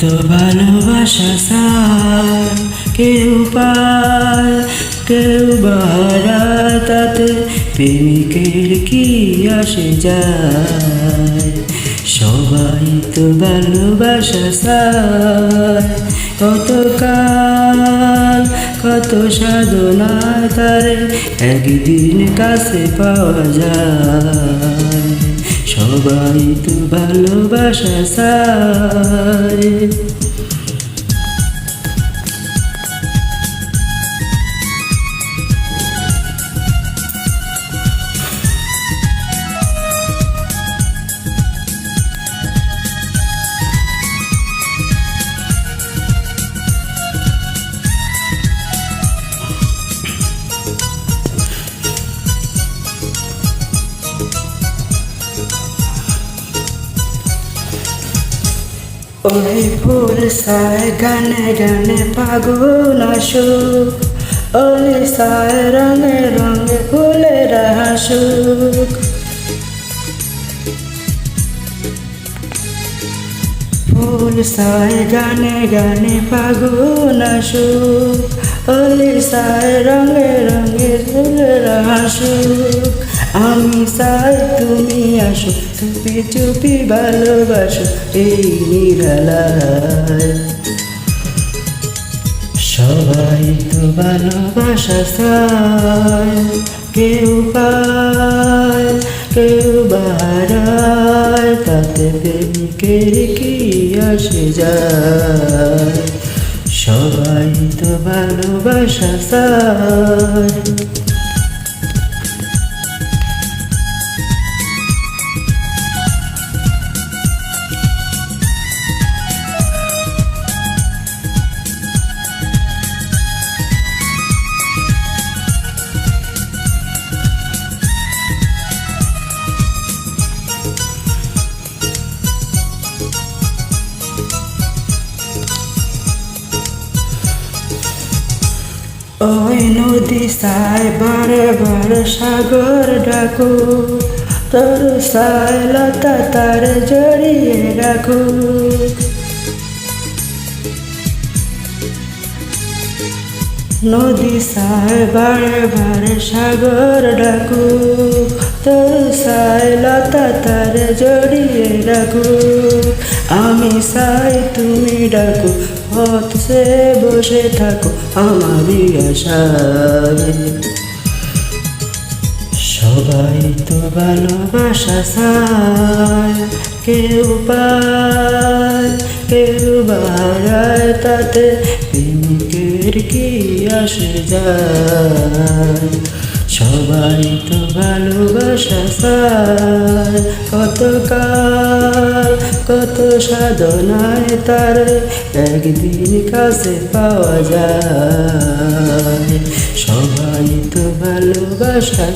তো ভালোবাসা সার। কেউ পার, কেউ বারা তাতে প্রেমিকের কি আসে যায়? সবাই তো ভালোবাসা সার। কত কাল, কত সাধনা তারে একদিন কাছে পাওয়া যায়। সবাই তো ভালোবাসা সারে ওই ফুল সায় গানে গানে পাগল আসুক ওই সায় রঙে রঙে ফুলের হাসুক ফুল সায় গানে গানে পাগল আসুক ওই সায় রঙে রঙে ফুলের হাসুক আমি চাই তুমি আসো, চুপি চুপি ভালোবাসো এই নিরালায়। সবাই তো ভালোবাসা চায়, কেউ পায়, কেউ বাড়ায়, তাতে প্রেমিকের কি আসে যায়? সবাই তো ভালোবাসা চায়। নদী সায় বারে বারে সাগর ডাকো? তোর সায় লতা তার জড়িয়ে রাখু। নদী সায় বারে বারে সাগর ডাকু। তোর সায় লতা তার জড়িয়ে রাখু। আমি সাই তুমি ডাকো সে বসে থাকো, আমারই আশায়। সবাই তো ভালোবাসা চায়, কেউ পায়, কেউ বাড়ায় তাতে, প্রেমিকের কি আসে যায়? সবাই তো ভালোবাসা চায়, কত কাল কত সাধনায় তার একদিন কাছে পাওয়া যায়। সবাই তো ভালোবাসা